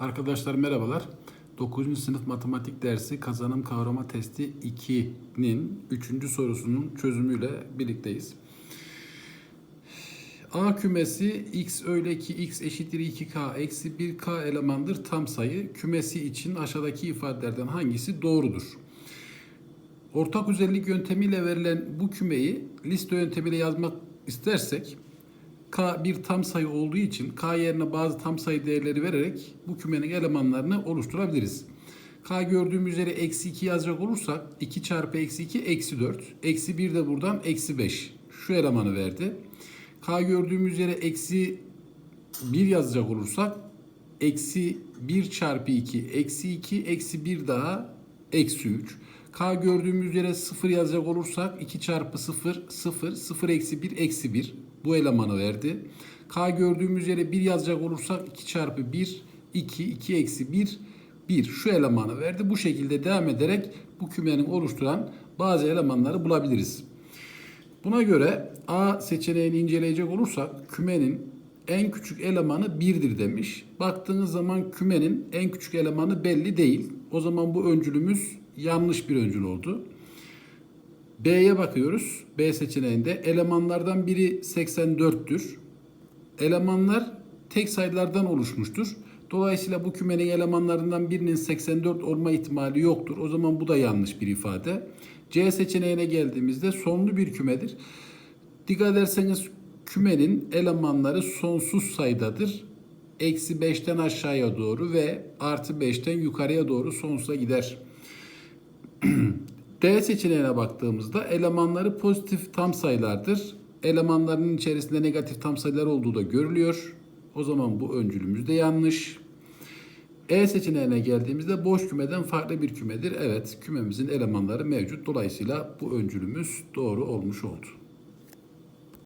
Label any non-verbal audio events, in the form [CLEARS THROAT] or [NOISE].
Arkadaşlar merhabalar. 9. sınıf matematik dersi kazanım kavrama testi 2'nin 3. sorusunun çözümüyle birlikteyiz. A kümesi x öyle ki x eşittir 2k eksi 1k elemandır tam sayı. Kümesi için aşağıdaki ifadelerden hangisi doğrudur? Ortak özellik yöntemiyle verilen bu kümeyi liste yöntemiyle yazmak istersek K bir tam sayı olduğu için K yerine bazı tam sayı değerleri vererek bu kümenin elemanlarını oluşturabiliriz. K gördüğüm üzere eksi 2 yazacak olursak 2 çarpı eksi 2 eksi 4. Eksi 1 de buradan eksi 5. Şu elemanı verdi. K gördüğüm üzere eksi 1 yazacak olursak eksi 1 çarpı 2 eksi 2 eksi 1 daha eksi 3. K gördüğümüz üzere 0 yazacak olursak 2 çarpı 0 0 0 eksi 1 eksi 1 bu elemanı verdi. K gördüğümüz üzere 1 yazacak olursak 2 çarpı 1 2 2 eksi 1 1 şu elemanı verdi. Bu şekilde devam ederek bu kümenin oluşturan bazı elemanları bulabiliriz. Buna göre A seçeneğini inceleyecek olursak kümenin en küçük elemanı 1'dir demiş. Baktığınız zaman kümenin en küçük elemanı belli değil. O zaman bu öncülümüz yanlış bir öncül oldu. B'ye bakıyoruz. B seçeneğinde elemanlardan biri 84'tür. Elemanlar tek sayılardan oluşmuştur. Dolayısıyla bu kümenin elemanlarından birinin 84 olma ihtimali yoktur. O zaman bu da yanlış bir ifade. C seçeneğine geldiğimizde sonlu bir kümedir. Dikkat ederseniz kümenin elemanları sonsuz sayıdadır. Eksi 5'ten aşağıya doğru ve artı 5'ten yukarıya doğru sonsuza gider. [CLEARS THROAT] D seçeneğine baktığımızda elemanları pozitif tam sayılardır. Elemanlarının içerisinde negatif tam sayılar olduğu da görülüyor. O zaman bu öncülümüz de yanlış. E seçeneğine geldiğimizde boş kümeden farklı bir kümedir. Evet kümemizin elemanları mevcut. Dolayısıyla bu öncülümüz doğru olmuş oldu.